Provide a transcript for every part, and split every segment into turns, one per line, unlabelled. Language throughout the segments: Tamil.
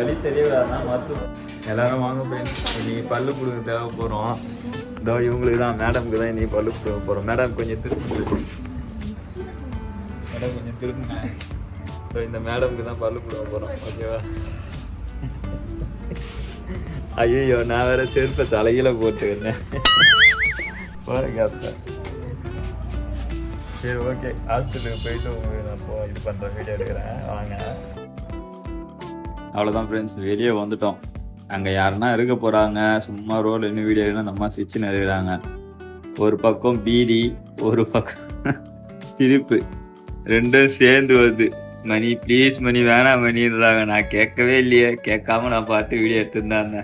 வழி தெரியவிடாதுன்னா மருத்துவம் எல்லாரும் வாங்க போய் இன்னைக்கு பல்லு கொடுக்க தேவை போகிறோம் இதோ இவங்களுக்கு தான் மேடம்க்கு தான் இன்னைக்கு பல்லு கொடுக்க போகிறோம் மேடம் கொஞ்சம் திரும்ப மேடம் கொஞ்சம் திருப்புங்க. இந்த மேடம்க்கு தான் பல்லு கொடுக்க போகிறோம் ஓகேவா ஐயோ நான் வேற செருப்பை தலையில போட்டுக்கிறேன் பாருங்க அப்ப சரி ஓகே ஹாஸ்பிட்டலுக்கு போயிட்டு உங்களுக்கு நான் இப்போ இது பண்ணுற வீடியோ எடுக்கிறேன். வாங்க. அவ்வளோதான் ஃப்ரெண்ட்ஸ் வெளியே வந்துட்டோம். அங்கே யாருன்னா இருக்க போகிறாங்க சும்மா ரோல் என்ன வீடியோ வேணும் நம்ம சுவிட்சு நிறைகிறாங்க ஒரு பக்கம் பீதி ஒரு பக்கம் சிரிப்பு ரெண்டும் சேர்ந்து வருது. மணி ப்ளீஸ் மணி வேணாம் மணின்றாங்க நான் கேட்கவே இல்லையே. கேட்காம நான் பார்த்து வீடியோ எடுத்துருந்தாங்க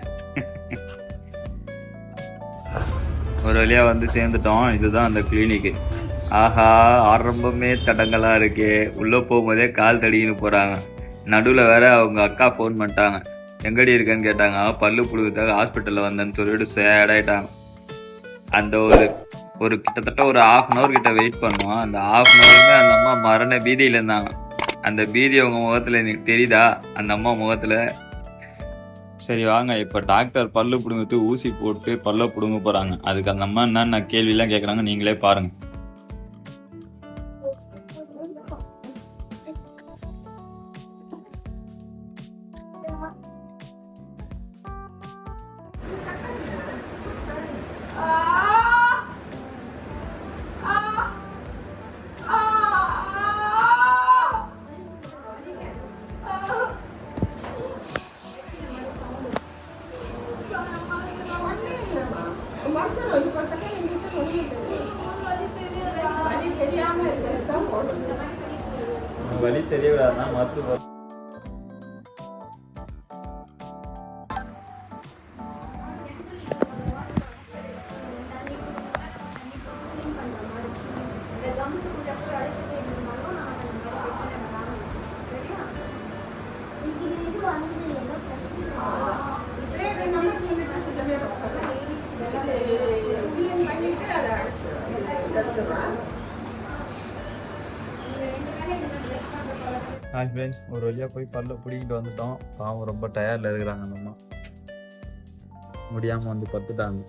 ஒரு வழியாக வந்து சேர்ந்துட்டோம். இதுதான் அந்த கிளினிக்கு ஆஹா ஆரம்பமே தடங்கலாக இருக்கே. உள்ளே போகும்போதே கால் தடிக்கின்னு போகிறாங்க நடுவில் வேற அவங்க அக்கா ஃபோன் பண்ணிட்டாங்க. எங்கடி இருக்கேன்னு கேட்டாங்க. பல்லு புழுகிறதுக்காக ஹாஸ்பிட்டலில் வந்தேன்னு சொல்லிட்டு சேடாயிட்டாங்க அந்த ஒரு ஒரு கிட்டத்தட்ட ஒரு ஹாஃப் அன் ஹவர் கிட்ட வெயிட் பண்ணோம் அந்த ஹாஃப் அன் ஹவருமே அந்த அம்மா மரண பீதியில் இருந்தாங்க. அந்த பீதி அவங்க முகத்தில் எனக்கு தெரியுதா? அந்த அம்மா முகத்தில். சரி வாங்க. இப்போ டாக்டர் பல்லு பிடுங்கிறது ஊசி போட்டு பல்ல பிடுங்க போகிறாங்க அதுக்கு அந்த அம்மா என்னென்ன கேள்வியெல்லாம் கேட்குறாங்க நீங்களே பாருங்க. வலி தெரியவிடாதுன்னா மருத்துவ Thank you. ஹாய் ஃப்ரெண்ட்ஸ் ஒரு வழியாக போய் பல்ல பிடிக்கிட்டு வந்துட்டோம். பாவம் ரொம்ப டயர்டில் இருக்கிறாங்க அந்த அம்மா. முடியாமல் வந்து பத்துட்டாங்க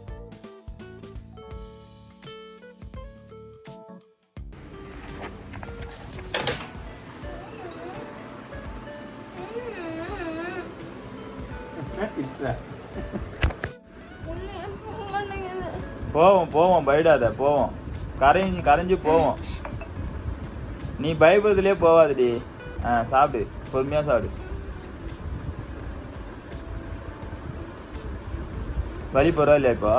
போவோம் போவோம் பயடாத போவோம். கரைஞ்சி கரைஞ்சு போவோம். நீ பயப்படுறதுலே போவாதடி. ஆ சாப்பிடு. பொறுமையாக சாப்பிடு. வழி போகிறா இல்லையா இப்போ?